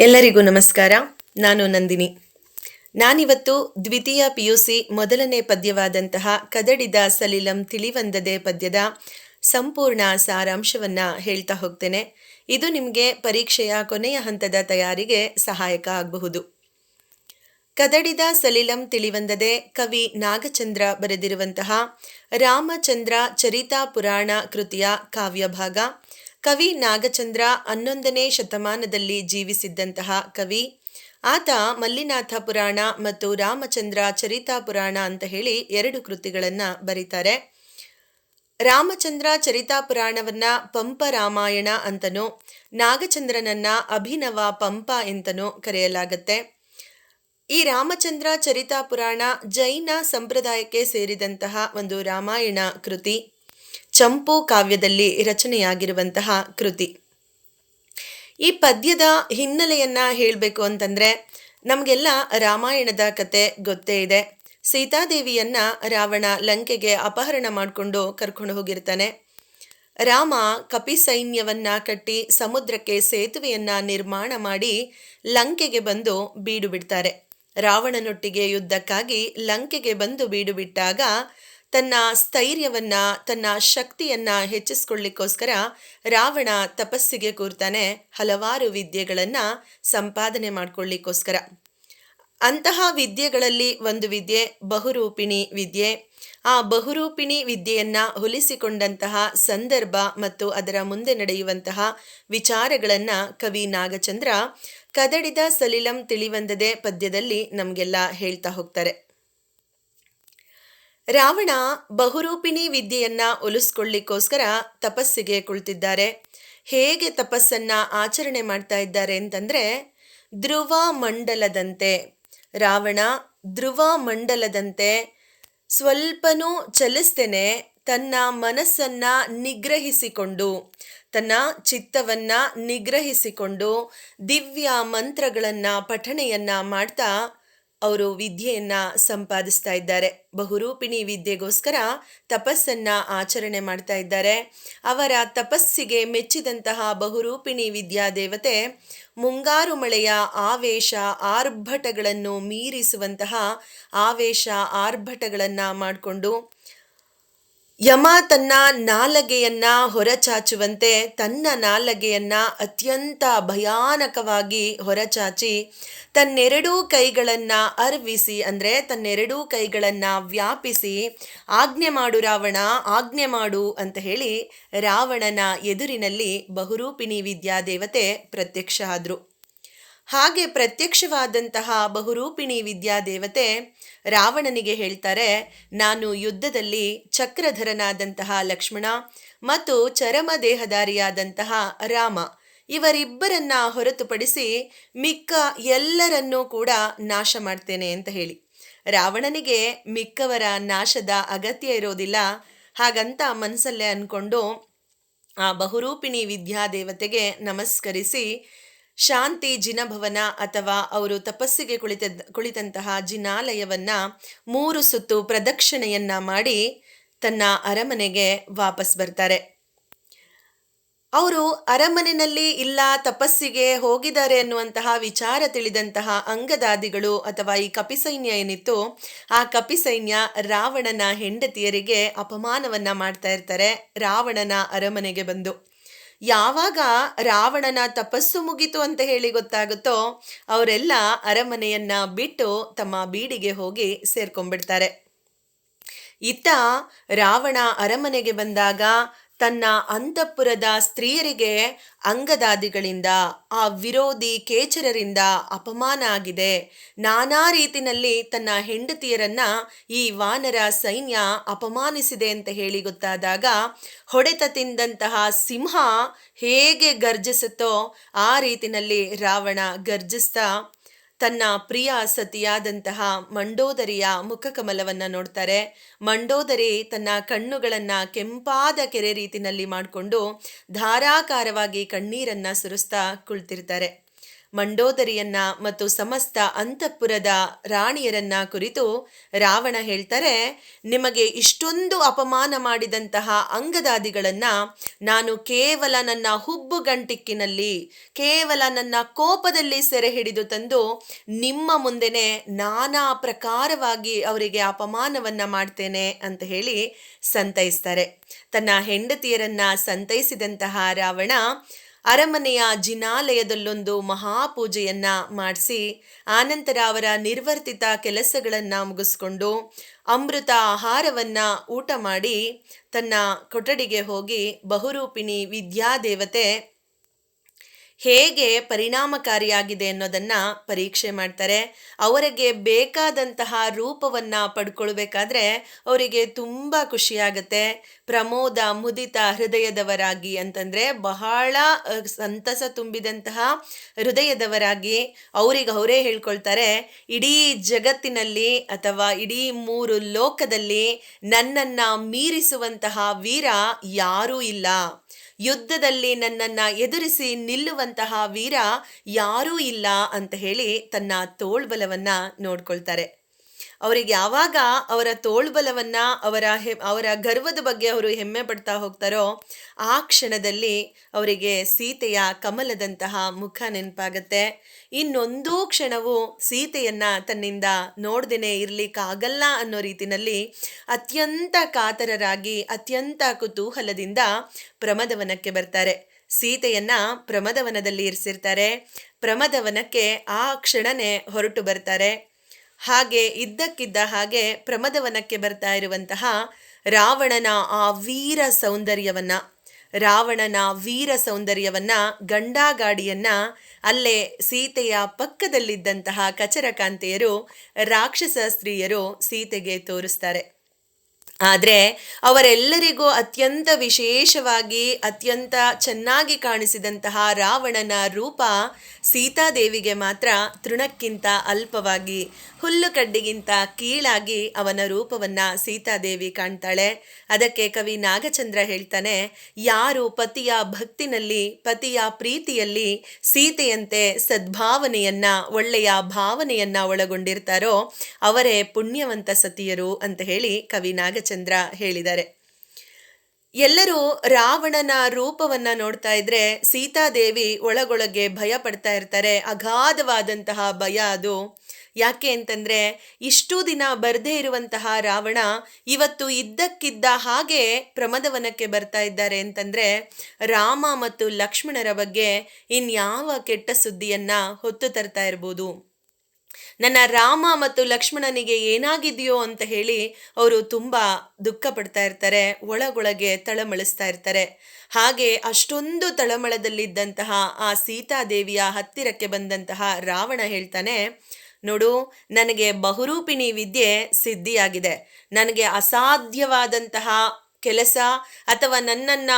ಎಲ್ಲರಿಗೂ ನಮಸ್ಕಾರ. ನಾನು ನಂದಿನಿ. ನಾನಿವತ್ತು ದ್ವಿತೀಯ ಪಿ ಯು ಸಿ ಮೊದಲನೇ ಪದ್ಯವಾದಂತಹ ಕದಡಿದ ಸಲಿಲಂ ತಿಳಿವಂದದೆ ಪದ್ಯದ ಸಂಪೂರ್ಣ ಸಾರಾಂಶವನ್ನು ಹೇಳ್ತಾ ಹೋಗ್ತೇನೆ. ಇದು ನಿಮಗೆ ಪರೀಕ್ಷೆಯ ಕೊನೆಯ ಹಂತದ ತಯಾರಿಗೆ ಸಹಾಯಕ ಆಗಬಹುದು. ಕದಡಿದ ಸಲಿಲಂ ತಿಳಿವಂದದೆ ಕವಿ ನಾಗಚಂದ್ರ ಬರೆದಿರುವಂತಹ ರಾಮಚಂದ್ರ ಚರಿತಾ ಪುರಾಣ ಕೃತಿಯ ಕಾವ್ಯಭಾಗ. ಕವಿ ನಾಗಚಂದ್ರ ಹನ್ನೊಂದನೇ ಶತಮಾನದಲ್ಲಿ ಜೀವಿಸಿದ್ದಂತಹ ಕವಿ. ಆತ ಮಲ್ಲಿನಾಥ ಪುರಾಣ ಮತ್ತು ರಾಮಚಂದ್ರ ಚರಿತಾ ಪುರಾಣ ಅಂತ ಹೇಳಿ ಎರಡು ಕೃತಿಗಳನ್ನು ಬರೀತಾರೆ. ರಾಮಚಂದ್ರ ಚರಿತಾ ಪುರಾಣವನ್ನ ಪಂಪ ರಾಮಾಯಣ ಅಂತನೂ, ನಾಗಚಂದ್ರನನ್ನ ಅಭಿನವ ಪಂಪ ಎಂತನೂ ಕರೆಯಲಾಗತ್ತೆ. ಈ ರಾಮಚಂದ್ರ ಚರಿತಾ ಪುರಾಣ ಜೈನ ಸಂಪ್ರದಾಯಕ್ಕೆ ಸೇರಿದಂತಹ ಒಂದು ರಾಮಾಯಣ ಕೃತಿ. ಚಂಪು ಕಾವ್ಯದಲ್ಲಿ ರಚನೆಯಾಗಿರುವಂತಹ ಕೃತಿ. ಈ ಪದ್ಯದ ಹಿನ್ನೆಲೆಯನ್ನ ಹೇಳಬೇಕು ಅಂತಂದ್ರೆ, ನಮಗೆಲ್ಲ ರಾಮಾಯಣದ ಕತೆ ಗೊತ್ತೇ ಇದೆ. ಸೀತಾದೇವಿಯನ್ನ ರಾವಣ ಲಂಕೆಗೆ ಅಪಹರಣ ಮಾಡಿಕೊಂಡು ಕರ್ಕೊಂಡು ಹೋಗಿರ್ತಾನೆ. ರಾಮ ಕಪಿ ಸೈನ್ಯವನ್ನ ಕಟ್ಟಿ ಸಮುದ್ರಕ್ಕೆ ಸೇತುವೆಯನ್ನ ನಿರ್ಮಾಣ ಮಾಡಿ ಲಂಕೆಗೆ ಬಂದು ಬೀಡು ಬಿಡ್ತಾರೆ. ರಾವಣನೊಟ್ಟಿಗೆ ಯುದ್ಧಕ್ಕಾಗಿ ಲಂಕೆಗೆ ಬಂದು ಬೀಡು ಬಿಟ್ಟಾಗ ತನ್ನ ಸ್ಥೈರ್ಯವನ್ನ, ತನ್ನ ಶಕ್ತಿಯನ್ನ ಹೆಚ್ಚಿಸ್ಕೊಳ್ಳಿಕ್ಕೋಸ್ಕರ ರಾವಣ ತಪಸ್ಸಿಗೆ ಕೂರ್ತಾನೆ ಹಲವಾರು ವಿದ್ಯೆಗಳನ್ನ ಸಂಪಾದನೆ ಮಾಡ್ಕೊಳ್ಳಿಕ್ಕೋಸ್ಕರ. ಅಂತಹ ವಿದ್ಯೆಗಳಲ್ಲಿ ಒಂದು ವಿದ್ಯೆ, ಬಹುರೂಪಿಣಿ ವಿದ್ಯೆ. ಆ ಬಹುರೂಪಿಣಿ ವಿದ್ಯೆಯನ್ನ ಹೊಲಿಸಿಕೊಂಡಂತಹ ಸಂದರ್ಭ ಮತ್ತು ಅದರ ಮುಂದೆ ನಡೆಯುವಂತಹ ವಿಚಾರಗಳನ್ನ ಕವಿ ನಾಗಚಂದ್ರ ಕದಡಿದ ಸಲಿಲಂ ತಿಳಿವಂದದೆ ಪದ್ಯದಲ್ಲಿ ನಮಗೆಲ್ಲ ಹೇಳ್ತಾ ಹೋಗ್ತಾರೆ. ರಾವಣ ಬಹುರೂಪಿಣಿ ವಿದ್ಯೆಯನ್ನ ಒಲಿಸ್ಕೊಳ್ಳಿಕ್ಕೋಸ್ಕರ ತಪಸ್ಸಿಗೆ ಕುಳಿತಿದ್ದಾರೆ. ಹೇಗೆ ತಪಸ್ಸನ್ನ ಆಚರಣೆ ಮಾಡ್ತಾ ಇದ್ದಾರೆ ಅಂತಂದ್ರೆ ಧ್ರುವ ಮಂಡಲದಂತೆ ರಾವಣ ಧ್ರುವ ಮಂಡಲದಂತೆ ಸ್ವಲ್ಪನೂ ಚಲಿಸ್ತೇನೆ, ತನ್ನ ಮನಸ್ಸನ್ನ ನಿಗ್ರಹಿಸಿಕೊಂಡು, ತನ್ನ ಚಿತ್ತವನ್ನ ನಿಗ್ರಹಿಸಿಕೊಂಡು, ದಿವ್ಯ ಮಂತ್ರಗಳನ್ನ ಪಠಣೆಯನ್ನ ಮಾಡ್ತಾ ಅವರು ವಿದ್ಯೆಯನ್ನ ಸಂಪಾದಿಸ್ತಾ ಇದ್ದಾರೆ. ಬಹುರೂಪಿಣಿ ವಿದ್ಯೆಗೋಸ್ಕರ ತಪಸ್ಸನ್ನ ಆಚರಣೆ ಮಾಡ್ತಾ ಇದ್ದಾರೆ. ಅವರ ತಪಸ್ಸಿಗೆ ಮೆಚ್ಚಿದಂತಹ ಬಹುರೂಪಿಣಿ ವಿದ್ಯಾದೇವತೆ ಮುಂಗಾರು ಮಳೆಯ ಆವೇಶ ಆರ್ಭಟಗಳನ್ನು ಮೀರಿಸುವಂತಹ ಆವೇಶ ಆರ್ಭಟಗಳನ್ನು ಮಾಡಿಕೊಂಡು ಯಮ ತನ್ನ ನಾಲಗೆಯನ್ನ ಹೊರಚಾಚುವಂತೆ ತನ್ನ ನಾಲಗೆಯನ್ನ ಅತ್ಯಂತ ಭಯಾನಕವಾಗಿ ಹೊರಚಾಚಿ ತನ್ನೆರಡೂ ಕೈಗಳನ್ನ ಅರ್ವಿಸಿ, ಅಂದರೆ ತನ್ನೆರಡೂ ಕೈಗಳನ್ನ ವ್ಯಾಪಿಸಿ, ಆಜ್ಞೆ ಮಾಡು ರಾವಣ, ಆಜ್ಞೆ ಮಾಡು ಅಂತ ಹೇಳಿ ರಾವಣನ ಎದುರಿನಲ್ಲಿ ಬಹುರೂಪಿಣಿ ವಿದ್ಯಾದೇವತೆ ಪ್ರತ್ಯಕ್ಷ ಆದ್ರು. ಹಾಗೆ ಪ್ರತ್ಯಕ್ಷವಾದಂತಹ ಬಹುರೂಪಿಣಿ ವಿದ್ಯಾದೇವತೆ ರಾವಣನಿಗೆ ಹೇಳ್ತಾರೆ, ನಾನು ಯುದ್ಧದಲ್ಲಿ ಚಕ್ರಧರನಾದಂತಹ ಲಕ್ಷ್ಮಣ ಮತ್ತು ಚರಮ ದೇಹಧಾರಿಯಾದಂತಹ ರಾಮ, ಇವರಿಬ್ಬರನ್ನ ಹೊರತುಪಡಿಸಿ ಮಿಕ್ಕ ಎಲ್ಲರನ್ನೂ ಕೂಡ ನಾಶ ಮಾಡ್ತೇನೆ ಅಂತ ಹೇಳಿ. ರಾವಣನಿಗೆ ಮಿಕ್ಕವರ ನಾಶದ ಅಗತ್ಯ ಇರೋದಿಲ್ಲ. ಹಾಗಂತ ಮನಸ್ಸಲ್ಲೇ ಅಂದ್ಕೊಂಡು ಆ ಬಹುರೂಪಿಣಿ ವಿದ್ಯಾದೇವತೆಗೆ ನಮಸ್ಕರಿಸಿ ಶಾಂತಿ ಜಿನಭವನ ಅಥವಾ ಅವರು ತಪಸ್ಸಿಗೆ ಕುಳಿತ ಕುಳಿತಂತಹ ಜಿನಾಲಯವನ್ನ ಮೂರು ಸುತ್ತು ಪ್ರದಕ್ಷಿಣೆಯನ್ನ ಮಾಡಿ ತನ್ನ ಅರಮನೆಗೆ ವಾಪಸ್ ಬರ್ತಾರೆ. ಅವರು ಅರಮನೆಯಲ್ಲಿ ಇಲ್ಲ, ತಪಸ್ಸಿಗೆ ಹೋಗಿದ್ದಾರೆ ಅನ್ನುವಂತಹ ವಿಚಾರ ತಿಳಿದಂತಹ ಅಂಗದಾದಿಗಳು ಅಥವಾ ಈ ಕಪಿಸೈನ್ಯ ಏನಿತ್ತು, ಆ ಕಪಿಸೈನ್ಯ ರಾವಣನ ಹೆಂಡತಿಯರಿಗೆ ಅಪಮಾನವನ್ನ ಮಾಡ್ತಾ ಇರ್ತಾರೆ, ರಾವಣನ ಅರಮನೆಗೆ ಬಂದು. ಯಾವಾಗ ರಾವಣನ ತಪಸ್ಸು ಮುಗಿತು ಅಂತ ಹೇಳಿ ಗೊತ್ತಾಗುತ್ತೋ ಅವರೆಲ್ಲ ಅರಮನೆಯನ್ನ ಬಿಟ್ಟು ತಮ್ಮ ಬೀಡಿಗೆ ಹೋಗಿ ಸೇರ್ಕೊಂಡ್ಬಿಡ್ತಾರೆ. ಇತ್ತ ರಾವಣ ಅರಮನೆಗೆ ಬಂದಾಗ ತನ್ನ ಅಂತಃಪುರದ ಸ್ತ್ರೀಯರಿಗೆ ಅಂಗದಾದಿಗಳಿಂದ, ಆ ವಿರೋಧಿ ಕೇಚರರಿಂದ ಅಪಮಾನ ಆಗಿದೆ. ನಾನಾ ರೀತಿನಲ್ಲಿ ತನ್ನ ಹೆಂಡತಿಯರನ್ನ ಈ ವಾನರ ಸೈನ್ಯ ಅಪಮಾನಿಸಿದೆ ಅಂತ ಹೇಳಿ ಗೊತ್ತಾದಾಗ, ಹೊಡೆತ ತಿಂದಂತಹ ಸಿಂಹ ಹೇಗೆ ಗರ್ಜಿಸುತ್ತೋ, ಆ ರೀತಿನಲ್ಲಿ ರಾವಣ ಗರ್ಜಿಸ್ತಾ ತನ್ನ ಪ್ರಿಯ ಸತಿಯಾದಂತಹ ಮಂಡೋದರಿಯ ಮುಖಕಮಲವನ್ನು ನೋಡ್ತಾರೆ. ಮಂಡೋದರಿ ತನ್ನ ಕಣ್ಣುಗಳನ್ನು ಕೆಂಪಾದ ಕೆರೆ ರೀತಿನಲ್ಲಿ ಮಾಡಿಕೊಂಡು ಧಾರಾಕಾರವಾಗಿ ಕಣ್ಣೀರನ್ನು ಸುರಿಸ್ತಾ ಕುಳಿತಿರ್ತಾರೆ. ಮಂಡೋದರಿಯನ್ನ ಮತ್ತು ಸಮಸ್ತ ಅಂತಃಪುರದ ರಾಣಿಯರನ್ನ ಕುರಿತು ರಾವಣ ಹೇಳ್ತಾರೆ, ನಿಮಗೆ ಇಷ್ಟೊಂದು ಅಪಮಾನ ಮಾಡಿದಂತಹ ಅಂಗದಾದಿಗಳನ್ನ ನಾನು ಕೇವಲ ನನ್ನ ಹುಬ್ಬು ಗಂಟಿಕ್ಕಿನಲ್ಲಿ, ಕೇವಲ ನನ್ನ ಕೋಪದಲ್ಲಿ ಸೆರೆ ಹಿಡಿದು ತಂದು ನಿಮ್ಮ ಮುಂದೆನೆ ನಾನಾ ಪ್ರಕಾರವಾಗಿ ಅವರಿಗೆ ಅಪಮಾನವನ್ನ ಮಾಡ್ತೇನೆ ಅಂತ ಹೇಳಿ ಸಂತೈಸ್ತಾರೆ. ತನ್ನ ಹೆಂಡತಿಯರನ್ನ ಸಂತೈಸಿದಂತಹ ರಾವಣ ಅರಮನೆಯ ಜಿನಾಲಯದಲ್ಲೊಂದು ಮಹಾಪೂಜೆಯನ್ನ ಮಾಡಿಸಿ, ಆನಂತರ ಅವರ ನಿರ್ವರ್ತಿತ ಕೆಲಸಗಳನ್ನು ಮುಗಿಸ್ಕೊಂಡು ಅಮೃತ ಆಹಾರವನ್ನ ಊಟ ಮಾಡಿ ತನ್ನ ಕೊಠಡಿಗೆ ಹೋಗಿ ಬಹುರೂಪಿಣಿ ವಿದ್ಯಾದೇವತೆ ಹೇಗೆ ಪರಿಣಾಮಕಾರಿಯಾಗಿದೆ ಅನ್ನೋದನ್ನು ಪರೀಕ್ಷೆ ಮಾಡ್ತಾರೆ. ಅವರಿಗೆ ಬೇಕಾದಂತಹ ರೂಪವನ್ನು ಪಡ್ಕೊಳ್ಬೇಕಾದ್ರೆ ಅವರಿಗೆ ತುಂಬ ಖುಷಿಯಾಗುತ್ತೆ ಪ್ರಮೋದ ಮುದಿತ ಹೃದಯದವರಾಗಿ ಅಂತಂದರೆ ಬಹಳ ಸಂತಸ ತುಂಬಿದಂತಹ ಹೃದಯದವರಾಗಿ ಅವರಿಗೆ ಅವರೇ ಹೇಳ್ಕೊಳ್ತಾರೆ, ಇಡೀ ಜಗತ್ತಿನಲ್ಲಿ ಅಥವಾ ಇಡೀ ಮೂರು ಲೋಕದಲ್ಲಿ ನನ್ನನ್ನು ಮೀರಿಸುವಂತಹ ವೀರ ಯಾರೂ ಇಲ್ಲ. ಯುದ್ಧದಲ್ಲಿ ನನ್ನನ್ನ ಎದುರಿಸಿ ನಿಲ್ಲುವಂತಹ ವೀರ ಯಾರೂ ಇಲ್ಲ ಅಂತ ಹೇಳಿ ತನ್ನ ತೋಳ್ಬಲವನ್ನ ನೋಡ್ಕೊಳ್ತಾರೆ. ಅವರಿಗೆ ಯಾವಾಗ ಅವರ ತೋಳ್ಬಲವನ್ನ, ಅವರ ಹೆ, ಅವರ ಗರ್ವದ ಬಗ್ಗೆ ಅವರು ಹೆಮ್ಮೆ ಪಡ್ತಾ ಹೋಗ್ತಾರೋ, ಆ ಕ್ಷಣದಲ್ಲಿ ಅವರಿಗೆ ಸೀತೆಯ ಕಮಲದಂತಹ ಮುಖ ನೆನಪಾಗತ್ತೆ. ಇನ್ನೊಂದು ಕ್ಷಣವು ಸೀತೆಯನ್ನ ತನ್ನಿಂದ ನೋಡ್ದೇನೆ ಇರಲಿಕ್ಕಾಗಲ್ಲ ಅನ್ನೋ ರೀತಿನಲ್ಲಿ ಅತ್ಯಂತ ಕಾತರರಾಗಿ, ಅತ್ಯಂತ ಕುತೂಹಲದಿಂದ ಪ್ರಮದವನಕ್ಕೆ ಬರ್ತಾರೆ. ಸೀತೆಯನ್ನ ಪ್ರಮದವನದಲ್ಲಿ ಇರಿಸಿರ್ತಾರೆ. ಪ್ರಮದವನಕ್ಕೆ ಆ ಕ್ಷಣನೇ ಹೊರಟು ಬರ್ತಾರೆ. ಹಾಗೆ ಇದ್ದಕ್ಕಿದ್ದ ಹಾಗೆ ಪ್ರಮದವನಕ್ಕೆ ಬರ್ತಾ ಇರುವಂತಹ ರಾವಣನ ಆ ವೀರ ಸೌಂದರ್ಯವನ್ನು, ರಾವಣನ ವೀರ ಸೌಂದರ್ಯವನ್ನು ಗಂಡಾಗಾಡಿಯನ್ನು ಅಲ್ಲೇ ಸೀತೆಯ ಪಕ್ಕದಲ್ಲಿದ್ದಂತಹ ಕಚರಕಾಂತೆಯರು, ರಾಕ್ಷಸ ಸ್ತ್ರೀಯರು ಸೀತೆಗೆ ತೋರಿಸ್ತಾರೆ. ಆದರೆ ಅವರೆಲ್ಲರಿಗೂ ಅತ್ಯಂತ ವಿಶೇಷವಾಗಿ ಅತ್ಯಂತ ಚೆನ್ನಾಗಿ ಕಾಣಿಸಿದಂತಹ ರಾವಣನ ರೂಪ ಸೀತಾದೇವಿಗೆ ಮಾತ್ರ ತೃಣಕ್ಕಿಂತ ಅಲ್ಪವಾಗಿ, ಹುಲ್ಲು ಕಡ್ಡಿಗಿಂತ ಕೀಳಾಗಿ ಅವನ ರೂಪವನ್ನು ಸೀತಾದೇವಿ ಕಾಣ್ತಾಳೆ. ಅದಕ್ಕೆ ಕವಿ ನಾಗಚಂದ್ರ ಹೇಳ್ತಾನೆ, ಯಾರು ಪತಿಯ ಭಕ್ತಿನಲ್ಲಿ, ಪತಿಯ ಪ್ರೀತಿಯಲ್ಲಿ ಸೀತೆಯಂತೆ ಸದ್ಭಾವನೆಯನ್ನ, ಒಳ್ಳೆಯ ಭಾವನೆಯನ್ನ ಒಳಗೊಂಡಿರ್ತಾರೋ ಅವರೇ ಪುಣ್ಯವಂತ ಸತಿಯರು ಅಂತ ಹೇಳಿ ಕವಿ ನಾಗಚಂದ್ರ ಹೇಳಿದ್ದಾರೆ. ಎಲ್ಲರೂ ರಾವಣನ ರೂಪವನ್ನ ನೋಡ್ತಾ ಇದ್ರೆ ಸೀತಾದೇವಿ ಒಳಗೊಳಗೆ ಭಯ ಪಡ್ತಾ ಇರ್ತಾರೆ. ಅಗಾಧವಾದಂತಹ ಭಯ ಅದು. ಯಾಕೆ ಅಂತಂದ್ರೆ ಇಷ್ಟು ದಿನ ಬರದೇ ಇರುವಂತಹ ರಾವಣ ಇವತ್ತು ಇದ್ದಕ್ಕಿದ್ದ ಹಾಗೆ ಪ್ರಮದವನಕ್ಕೆ ಬರ್ತಾ ಇದ್ದಾರೆ ಅಂತಂದ್ರೆ ರಾಮ ಮತ್ತು ಲಕ್ಷ್ಮಣರ ಬಗ್ಗೆ ಇನ್ಯಾವ ಕೆಟ್ಟ ಸುದ್ದಿಯನ್ನ ಹೊತ್ತು ತರ್ತಾ ಇರ್ಬೋದು. ನನ್ನ ರಾಮ ಮತ್ತು ಲಕ್ಷ್ಮಣನಿಗೆ ಏನಾಗಿದೆಯೋ ಅಂತ ಹೇಳಿ ಅವರು ತುಂಬ ದುಃಖ ಪಡ್ತಾ ಇರ್ತಾರೆ, ಒಳಗೊಳಗೆ ತಳಮಳಿಸ್ತಾ ಇರ್ತಾರೆ. ಹಾಗೆ ಅಷ್ಟೊಂದು ತಳಮಳದಲ್ಲಿದ್ದಂತಹ ಆ ಸೀತಾದೇವಿಯ ಹತ್ತಿರಕ್ಕೆ ಬಂದಂತಹ ರಾವಣ ಹೇಳ್ತಾನೆ, ನೋಡು, ನನಗೆ ಬಹುರೂಪಿಣಿ ವಿದ್ಯೆ ಸಿದ್ಧಿಯಾಗಿದೆ. ನನಗೆ ಅಸಾಧ್ಯವಾದಂತಹ ಕೆಲಸ ಅಥವಾ ನನ್ನನ್ನ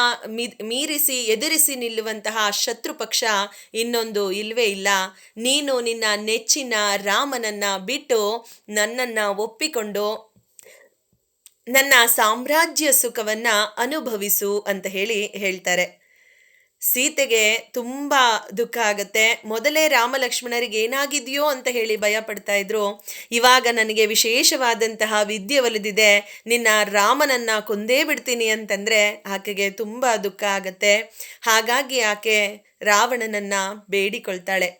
ಮೀರಿಸಿ ಎದುರಿಸಿ ನಿಲ್ಲುವಂತಹ ಶತ್ರು ಪಕ್ಷ ಇನ್ನೊಂದು ಇಲ್ವೇ ಇಲ್ಲ. ನೀನು ನಿನ್ನ ನೆಚ್ಚಿನ ರಾಮನನ್ನ ಬಿಟ್ಟು ನನ್ನನ್ನ ಒಪ್ಪಿಕೊಂಡು ನನ್ನ ಸಾಮ್ರಾಜ್ಯ ಸುಖವನ್ನು ಅನುಭವಿಸು ಅಂತ ಹೇಳಿ ಹೇಳ್ತಾರೆ. ಸೀತೆಗೆ ತುಂಬ ದುಃಖ ಆಗುತ್ತೆ. ಮೊದಲೇ ರಾಮ ಲಕ್ಷ್ಮಣರಿಗೆ ಏನಾಗಿದೆಯೋ ಅಂತ ಹೇಳಿ ಭಯ ಪಡ್ತಾ ಇದ್ರು. ಇವಾಗ ನನಗೆ ವಿಶೇಷವಾದಂತಹ ವಿದ್ಯೆ ಒಲಿದಿದೆ. ನಿನ್ನ ರಾಮನನ್ನ ಕೊಂದೇ ಬಿಡ್ತೀನಿ ಅಂತಂದ್ರೆ ಆಕೆಗೆ ತುಂಬ ದುಃಖ ಆಗತ್ತೆ. ಹಾಗಾಗಿ ಆಕೆ ರಾವಣನನ್ನ ಬೇಡಿಕೊಳ್ತಾಳೆ.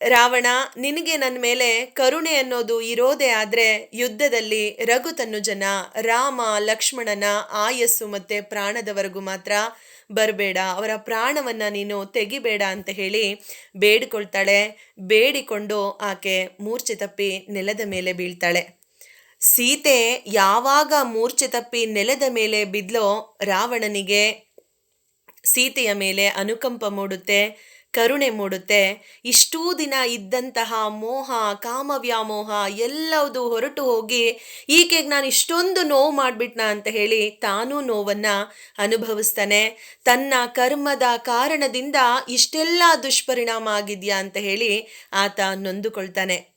ರಾವಣ, ನಿನಗೆ ನನ್ನ ಮೇಲೆ ಕರುಣೆ ಅನ್ನೋದು ಇರೋದೇ ಆದರೆ ಯುದ್ಧದಲ್ಲಿ ರಘುತನುಜನ, ರಾಮ, ಲಕ್ಷ್ಮಣನ ಆಯಸ್ಸು ಮತ್ತು ಪ್ರಾಣದವರೆಗೂ ಮಾತ್ರ ಬರಬೇಡ, ಅವರ ಪ್ರಾಣವನ್ನು ನೀನು ತೆಗಿಬೇಡ ಅಂತ ಹೇಳಿ ಬೇಡಿಕೊಳ್ತಾಳೆ. ಬೇಡಿಕೊಂಡು ಆಕೆ ಮೂರ್ಛೆ ತಪ್ಪಿ ನೆಲದ ಮೇಲೆ ಬೀಳ್ತಾಳೆ. ಸೀತೆ ಯಾವಾಗ ಮೂರ್ಛೆ ತಪ್ಪಿ ನೆಲದ ಮೇಲೆ ಬಿದ್ಲೋ ರಾವಣನಿಗೆ ಸೀತೆಯ ಮೇಲೆ ಅನುಕಂಪ ಮೂಡುತ್ತೆ. ಕರುಣೆ ಮೂಡುತ್ತೆ. ಇಷ್ಟೂ ದಿನ ಇದ್ದಂತಹ ಮೋಹ, ಕಾಮವ್ಯಾಮೋಹ ಎಲ್ಲವುದು ಹೊರಟು ಹೋಗಿ ಈಕೆಗೆ ನಾನು ಇಷ್ಟೊಂದು ನೋವು ಮಾಡಿಬಿಟ್ನಾ ಅಂತ ಹೇಳಿ ತಾನೂ ನೋವನ್ನು ಅನುಭವಿಸ್ತಾನೆ. ತನ್ನ ಕರ್ಮದ ಕಾರಣದಿಂದ ಇಷ್ಟೆಲ್ಲ ದುಷ್ಪರಿಣಾಮ ಆಗಿದ್ಯಾ ಅಂತ ಹೇಳಿ ಆತ ನೊಂದುಕೊಳ್ತಾನೆ.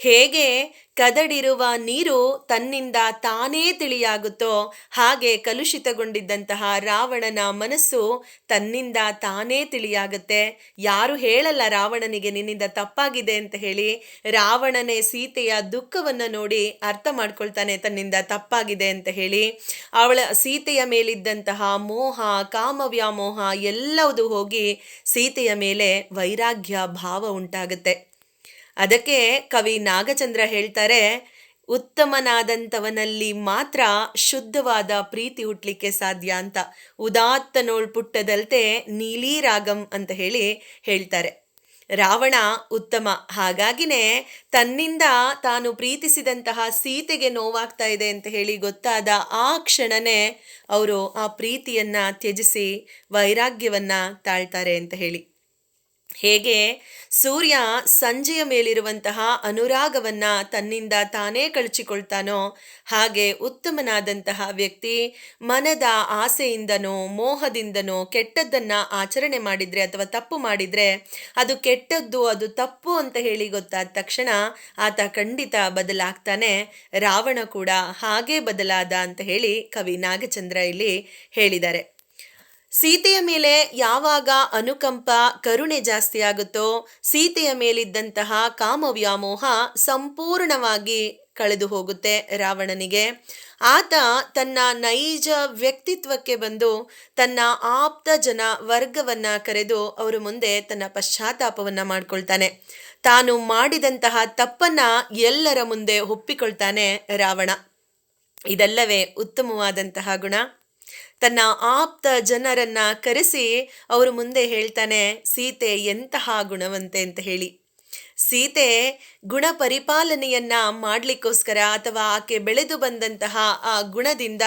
ಹೇಗೆ ಕದಡಿರುವ ನೀರು ತನ್ನಿಂದ ತಾನೇ ತಿಳಿಯಾಗುತ್ತೋ ಹಾಗೆ ಕಲುಷಿತಗೊಂಡಿದ್ದಂತಹ ರಾವಣನ ಮನಸ್ಸು ತನ್ನಿಂದ ತಾನೇ ತಿಳಿಯಾಗುತ್ತೆ. ಯಾರು ಹೇಳಲ್ಲ ರಾವಣನಿಗೆ ನಿನ್ನಿಂದ ತಪ್ಪಾಗಿದೆ ಅಂತ ಹೇಳಿ ರಾವಣನೇ ಸೀತೆಯ ದುಃಖವನ್ನು ನೋಡಿ ಅರ್ಥ ಮಾಡ್ಕೊಳ್ತಾನೆ ತನ್ನಿಂದ ತಪ್ಪಾಗಿದೆ ಅಂತ ಹೇಳಿ. ಅವಳ ಸೀತೆಯ ಮೇಲಿದ್ದಂತಹ ಮೋಹ, ಕಾಮವ್ಯಾಮೋಹ ಎಲ್ಲವುದು ಹೋಗಿ ಸೀತೆಯ ಮೇಲೆ ವೈರಾಗ್ಯ, ಭಾವ ಉಂಟಾಗುತ್ತೆ. ಅದಕ್ಕೆ ಕವಿ ನಾಗಚಂದ್ರ ಹೇಳ್ತಾರೆ, ಉತ್ತಮನಾದಂಥವನಲ್ಲಿ ಮಾತ್ರ ಶುದ್ಧವಾದ ಪ್ರೀತಿ ಹುಟ್ಟಲಿಕ್ಕೆ ಸಾಧ್ಯ ಅಂತ. ಉದಾತ್ತನೋಳ್ ಪುಟ್ಟದಲ್ತೆ ನೀಲಿ ರಾಗಂ ಅಂತ ಹೇಳಿ ಹೇಳ್ತಾರೆ. ರಾವಣ ಉತ್ತಮ. ಹಾಗಾಗಿನೇ ತನ್ನಿಂದ ತಾನು ಪ್ರೀತಿಸಿದಂತಹ ಸೀತೆಗೆ ನೋವಾಗ್ತಾ ಇದೆ ಅಂತ ಹೇಳಿ ಗೊತ್ತಾದ ಆ ಕ್ಷಣನೇ ಅವರು ಆ ಪ್ರೀತಿಯನ್ನ ತ್ಯಜಿಸಿ ವೈರಾಗ್ಯವನ್ನು ತಾಳ್ತಾರೆ ಅಂತ ಹೇಳಿ. ಹೇಗೆ ಸೂರ್ಯ ಸಂಜೆಯ ಮೇಲಿರುವಂತಹ ಅನುರಾಗವನ್ನ ತನ್ನಿಂದ ತಾನೇ ಕಳಚಿಕೊಳ್ತಾನೋ, ಹಾಗೆ ಉತ್ತಮನಾದಂತಹ ವ್ಯಕ್ತಿ ಮನದ ಆಸೆಯಿಂದನೋ, ಮೋಹದಿಂದನೋ ಕೆಟ್ಟದ್ದನ್ನ ಆಚರಣೆ ಮಾಡಿದ್ರೆ ಅಥವಾ ತಪ್ಪು ಮಾಡಿದ್ರೆ ಅದು ಕೆಟ್ಟದ್ದು, ಅದು ತಪ್ಪು ಅಂತ ಹೇಳಿ ಗೊತ್ತಾದ ತಕ್ಷಣ ಆತ ಖಂಡಿತ ಬದಲಾಗ್ತಾನೆ. ರಾವಣ ಕೂಡ ಹಾಗೆ ಬದಲಾದ ಅಂತ ಹೇಳಿ ಕವಿ ನಾಗಚಂದ್ರ ಇಲ್ಲಿ ಹೇಳಿದ್ದಾರೆ. ಸೀತೆಯ ಮೇಲೆ ಯಾವಾಗ ಅನುಕಂಪ, ಕರುಣೆ ಜಾಸ್ತಿ ಆಗುತ್ತೋ, ಸೀತೆಯ ಮೇಲಿದ್ದಂತಹ ಕಾಮವ್ಯಾಮೋಹ ಸಂಪೂರ್ಣವಾಗಿ ಕಳೆದು ಹೋಗುತ್ತೆ ರಾವಣನಿಗೆ. ಆತ ತನ್ನ ನೈಜ ವ್ಯಕ್ತಿತ್ವಕ್ಕೆ ಬಂದು ತನ್ನ ಆಪ್ತ ಜನ ವರ್ಗವನ್ನ ಕರೆದು ಅವರ ಮುಂದೆ ತನ್ನ ಪಶ್ಚಾತ್ತಾಪವನ್ನ ಮಾಡ್ಕೊಳ್ತಾನೆ. ತಾನು ಮಾಡಿದಂತಹ ತಪ್ಪನ್ನ ಎಲ್ಲರ ಮುಂದೆ ಒಪ್ಪಿಕೊಳ್ತಾನೆ ರಾವಣ. ಇದಲ್ಲವೇ ಉತ್ತಮವಾದಂತಹ ಗುಣ. ತನ್ನ ಆಪ್ತ ಜನರನ್ನ ಕರೆಸಿ ಅವರು ಮುಂದೆ ಹೇಳ್ತಾನೆ, ಸೀತೆ ಎಂತಹ ಗುಣವಂತೆ ಅಂತ ಹೇಳಿ. ಸೀತೆ ಗುಣ ಪರಿಪಾಲನೆಯನ್ನ ಮಾಡಲಿಕ್ಕೋಸ್ಕರ ಅಥವಾ ಆಕೆ ಬೆಳೆದು ಬಂದಂತಹ ಆ ಗುಣದಿಂದ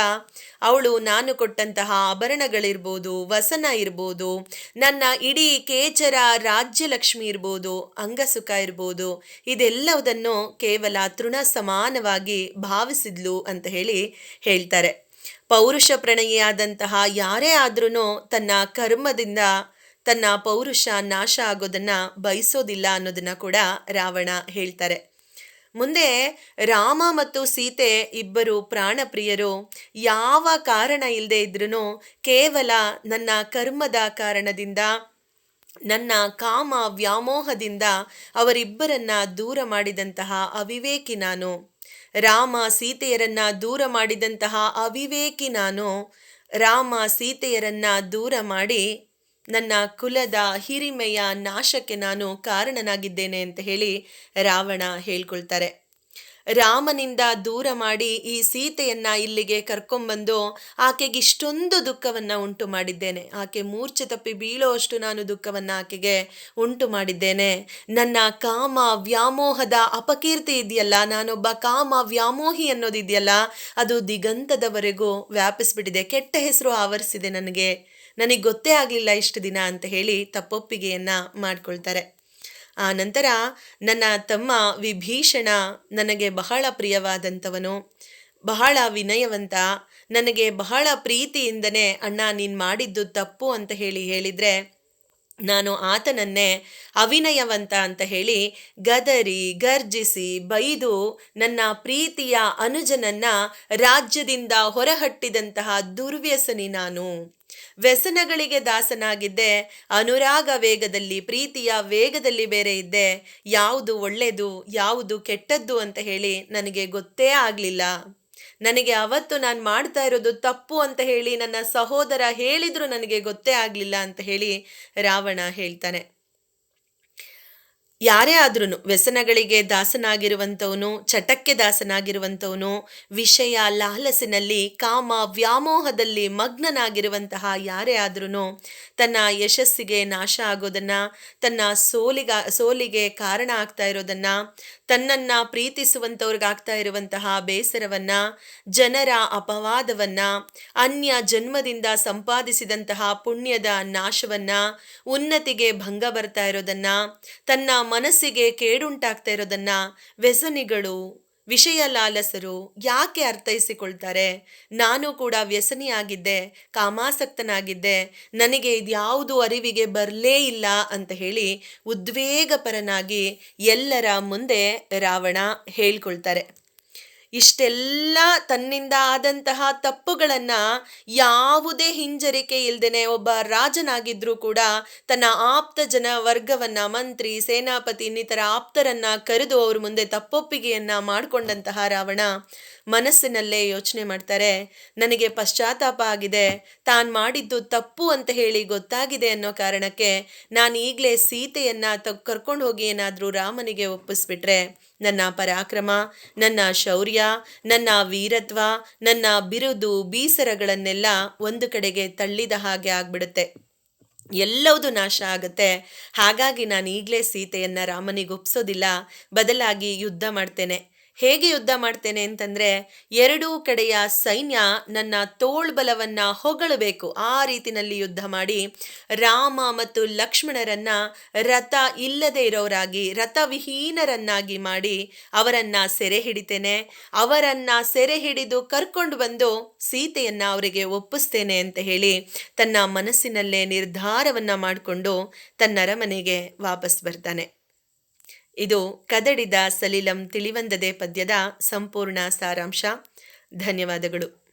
ಅವಳು ನಾನು ಕೊಟ್ಟಂತಹ ಆಭರಣಗಳಿರ್ಬೋದು, ವಸನ ಇರ್ಬೋದು, ನನ್ನ ಇಡೀ ಕೇಚರ ರಾಜ್ಯಲಕ್ಷ್ಮಿ ಇರ್ಬೋದು, ಅಂಗಸುಖ ಇರ್ಬೋದು, ಇದೆಲ್ಲವುದನ್ನು ಕೇವಲ ತೃಣ ಸಮಾನವಾಗಿ ಭಾವಿಸಿದ್ಲು ಅಂತ ಹೇಳಿ ಹೇಳ್ತಾರೆ. ಪೌರುಷ ಪ್ರಣಯಿಯಾದಂತಹ ಯಾರೇ ಆದ್ರೂ ತನ್ನ ಕರ್ಮದಿಂದ ತನ್ನ ಪೌರುಷ ನಾಶ ಆಗೋದನ್ನ ಬಯಸೋದಿಲ್ಲ ಅನ್ನೋದನ್ನ ಕೂಡ ರಾವಣ ಹೇಳ್ತಾರೆ. ಮುಂದೆ ರಾಮ ಮತ್ತು ಸೀತೆ ಇಬ್ಬರು ಪ್ರಾಣಪ್ರಿಯರು. ಯಾವ ಕಾರಣ ಇಲ್ಲದೆ ಇದ್ರೂ ಕೇವಲ ನನ್ನ ಕರ್ಮದ ಕಾರಣದಿಂದ, ನನ್ನ ಕಾಮ ವ್ಯಾಮೋಹದಿಂದ ಅವರಿಬ್ಬರನ್ನ ದೂರ ಮಾಡಿದಂತಹ ಅವಿವೇಕಿ ನಾನು. ರಾಮ ಸೀತೆಯರನ್ನ ದೂರ ಮಾಡಿದಂತಹ ಅವಿವೇಕಿ ನಾನು, ರಾಮ ಸೀತೆಯರನ್ನ ದೂರ ಮಾಡಿ ನನ್ನ ಕುಲದ ಹಿರಿಮೆಯ ನಾಶಕ್ಕೆ ನಾನು ಕಾರಣನಾಗಿದ್ದೇನೆ ಅಂತ ಹೇಳಿ ರಾವಣ ಹೇಳ್ಕೊಳ್ತಾರೆ. ರಾಮನಿಂದ ದೂರ ಮಾಡಿ ಈ ಸೀತೆಯನ್ನ ಇಲ್ಲಿಗೆ ಕರ್ಕೊಂಬಂದು ಆಕೆಗೆ ಇಷ್ಟೊಂದು ದುಃಖವನ್ನ ಉಂಟು ಮಾಡಿದ್ದೇನೆ. ಆಕೆ ಮೂರ್ಛೆ ತಪ್ಪಿ ಬೀಳುವಷ್ಟು ನಾನು ದುಃಖವನ್ನ ಆಕೆಗೆ ಉಂಟು ಮಾಡಿದ್ದೇನೆ. ನನ್ನ ಕಾಮ ವ್ಯಾಮೋಹದ ಅಪಕೀರ್ತಿ ಇದೆಯಲ್ಲ, ನಾನೊಬ್ಬ ಕಾಮ ವ್ಯಾಮೋಹಿ ಅನ್ನೋದಿದೆಯಲ್ಲ ಅದು ದಿಗಂತದವರೆಗೂ ವ್ಯಾಪಿಸ್ಬಿಟ್ಟಿದೆ. ಕೆಟ್ಟ ಹೆಸರು ಆವರಿಸಿದೆ ನನಗೆ. ನನಗೆ ಗೊತ್ತೇ ಆಗಲಿಲ್ಲ ಇಷ್ಟು ದಿನ ಅಂತ ಹೇಳಿ ತಪ್ಪೊಪ್ಪಿಗೆಯನ್ನ ಮಾಡ್ಕೊಳ್ತಾರೆ. ಆ ನಂತರ ನನ್ನ ತಮ್ಮ ವಿಭೀಷಣ ನನಗೆ ಬಹಳ ಪ್ರಿಯವಾದಂಥವನು. ಬಹಳ ವಿನಯವಂತ. ನನಗೆ ಬಹಳ ಪ್ರೀತಿಯಿಂದನೇ ಅಣ್ಣ ನೀನು ಮಾಡಿದ್ದು ತಪ್ಪು ಅಂತ ಹೇಳಿ ಹೇಳಿದರೆ ನಾನು ಆತನನ್ನೇ ಅವಿನಯವಂತ ಅಂತ ಹೇಳಿ ಗದರಿ, ಗರ್ಜಿಸಿ, ಬೈದು ನನ್ನ ಪ್ರೀತಿಯ ಅನುಜನನ್ನ ರಾಜ್ಯದಿಂದ ಹೊರಹಟ್ಟಿದಂತಹ ದುರ್ವ್ಯಸನಿ ನಾನು. ವ್ಯಸನಗಳಿಗೆ ದಾಸನಾಗಿದ್ದೆ, ಅನುರಾಗ ವೇಗದಲ್ಲಿ, ಪ್ರೀತಿಯ ವೇಗದಲ್ಲಿ ಬೇರೆ ಇದ್ದೆ. ಯಾವುದು ಒಳ್ಳೆಯದು ಯಾವುದು ಕೆಟ್ಟದ್ದು ಅಂತ ಹೇಳಿ ನನಗೆ ಗೊತ್ತೇ ಆಗಲಿಲ್ಲ. ನನಗೆ ಅವತ್ತು ನಾನು ಮಾಡ್ತಾ ಇರೋದು ತಪ್ಪು ಅಂತ ಹೇಳಿ ನನ್ನ ಸಹೋದರ ಹೇಳಿದ್ರು ನನಗೆ ಗೊತ್ತೇ ಆಗಲಿಲ್ಲ ಅಂತ ಹೇಳಿ ರಾವಣ ಹೇಳ್ತಾನೆ. ಯಾರೇ ಆದ್ರೂ ವ್ಯಸನಗಳಿಗೆ ದಾಸನಾಗಿರುವಂಥವನು, ಚಟಕ್ಕೆ ದಾಸನಾಗಿರುವಂಥವನು, ವಿಷಯ ಲಾಲಸಿನಲ್ಲಿ, ಕಾಮ ವ್ಯಾಮೋಹದಲ್ಲಿ ಮಗ್ನನಾಗಿರುವಂತಹ ಯಾರೇ ಆದ್ರೂ ತನ್ನ ಯಶಸ್ಸಿಗೆ ನಾಶ ಆಗೋದನ್ನ, ತನ್ನ ಸೋಲಿಗ, ಸೋಲಿಗೆ ಕಾರಣ ಆಗ್ತಾ ಇರೋದನ್ನ, ತನ್ನನ್ನ ಪ್ರೀತಿಸುವಂಥವ್ರಿಗಾಗ್ತಾ ಇರುವಂತಹ ಬೇಸರವನ್ನ, ಜನರ ಅಪವಾದವನ್ನ, ಅನ್ಯ ಜನ್ಮದಿಂದ ಸಂಪಾದಿಸಿದಂತಹ ಪುಣ್ಯದ ನಾಶವನ್ನ, ಉನ್ನತಿಗೆ ಭಂಗ ಬರ್ತಾ ಇರೋದನ್ನ, ತನ್ನ ಮನಸ್ಸಿಗೆ ಕೇಡುಂಟಾಗ್ತಾ ಇರೋದನ್ನ ವ್ಯಸನಿಗಳು, ವಿಷಯ ಲಾಲಸರು ಯಾಕೆ ಅರ್ಥೈಸಿಕೊಳ್ತಾರೆ? ನಾನು ಕೂಡ ವ್ಯಸನಿಯಾಗಿದ್ದೆ, ಕಾಮಾಸಕ್ತನಾಗಿದ್ದೆ, ನನಗೆ ಇದ್ಯಾವುದು ಅರಿವಿಗೆ ಬರಲೇ ಇಲ್ಲ ಅಂತ ಹೇಳಿ ಉದ್ವೇಗಪರನಾಗಿ ಎಲ್ಲರ ಮುಂದೆ ರಾವಣ ಹೇಳ್ಕೊಳ್ತಾರೆ. ಇಷ್ಟೆಲ್ಲ ತನ್ನಿಂದ ಆದಂತಹ ತಪ್ಪುಗಳನ್ನು ಯಾವುದೇ ಹಿಂಜರಿಕೆ ಇಲ್ದೇನೆ ಒಬ್ಬ ರಾಜನಾಗಿದ್ದರೂ ಕೂಡ ತನ್ನ ಆಪ್ತ ಜನ ವರ್ಗವನ್ನು, ಮಂತ್ರಿ, ಸೇನಾಪತಿ, ಇನ್ನಿತರ ಆಪ್ತರನ್ನು ಕರೆದು ಅವ್ರ ಮುಂದೆ ತಪ್ಪೊಪ್ಪಿಗೆಯನ್ನು ಮಾಡಿಕೊಂಡಂತಹ ರಾವಣ ಮನಸ್ಸಿನಲ್ಲೇ ಯೋಚನೆ ಮಾಡ್ತಾರೆ. ನನಗೆ ಪಶ್ಚಾತ್ತಾಪ ಆಗಿದೆ. ತಾನು ಮಾಡಿದ್ದು ತಪ್ಪು ಅಂತ ಹೇಳಿ ಗೊತ್ತಾಗಿದೆ ಅನ್ನೋ ಕಾರಣಕ್ಕೆ ನಾನು ಈಗಲೇ ಸೀತೆಯನ್ನು ತ, ಕರ್ಕೊಂಡು ಹೋಗಿ ಏನಾದರೂ ರಾಮನಿಗೆ ಒಪ್ಪಿಸ್ಬಿಟ್ರೆ. ನನ್ನ ಪರಾಕ್ರಮ, ನನ್ನ ಶೌರ್ಯ, ನನ್ನ ವೀರತ್ವ, ನನ್ನ ಬಿರುದು ಬೀಸರಗಳನ್ನೆಲ್ಲ ಒಂದು ಕಡೆಗೆ ತಳ್ಳಿದ ಹಾಗೆ ಆಗ್ಬಿಡುತ್ತೆ. ಎಲ್ಲವುದು ನಾಶ ಆಗುತ್ತೆ. ಹಾಗಾಗಿ ನಾನು ಈಗಲೇ ಸೀತೆಯನ್ನು ರಾಮನಿಗೆ ಒಪ್ಸೋದಿಲ್ಲ. ಬದಲಾಗಿ ಯುದ್ಧ ಮಾಡ್ತೇನೆ. ಹೇಗೆ ಯುದ್ಧ ಮಾಡ್ತೇನೆ ಅಂತಂದ್ರೆ ಎರಡೂ ಕಡೆಯ ಸೈನ್ಯ ನನ್ನ ತೋಳ್ಬಲವನ್ನ ಹೊಗಳಬೇಕು. ಆ ರೀತಿನಲ್ಲಿ ಯುದ್ಧ ಮಾಡಿ ರಾಮ ಮತ್ತು ಲಕ್ಷ್ಮಣರನ್ನ ರಥ ಇಲ್ಲದೆ ಇರೋರಾಗಿ, ರಥವಿಹೀನರನ್ನಾಗಿ ಮಾಡಿ ಅವರನ್ನ ಸೆರೆ ಹಿಡಿತೇನೆ. ಅವರನ್ನ ಸೆರೆ ಹಿಡಿದು ಕರ್ಕೊಂಡು ಬಂದು ಸೀತೆಯನ್ನ ಅವರಿಗೆ ಒಪ್ಪಿಸ್ತೇನೆ ಅಂತ ಹೇಳಿ ತನ್ನ ಮನಸ್ಸಿನಲ್ಲೇ ನಿರ್ಧಾರವನ್ನ ಮಾಡಿಕೊಂಡು ತನ್ನ ಅರಮನೆಗೆ ವಾಪಸ್ ಬರ್ತಾನೆ. ಇದು ಕದಡಿದ ಸಲಿಲಂ ತಿಳಿವಂದದೆ ಪದ್ಯದ ಸಂಪೂರ್ಣ ಸಾರಾಂಶ. ಧನ್ಯವಾದಗಳು.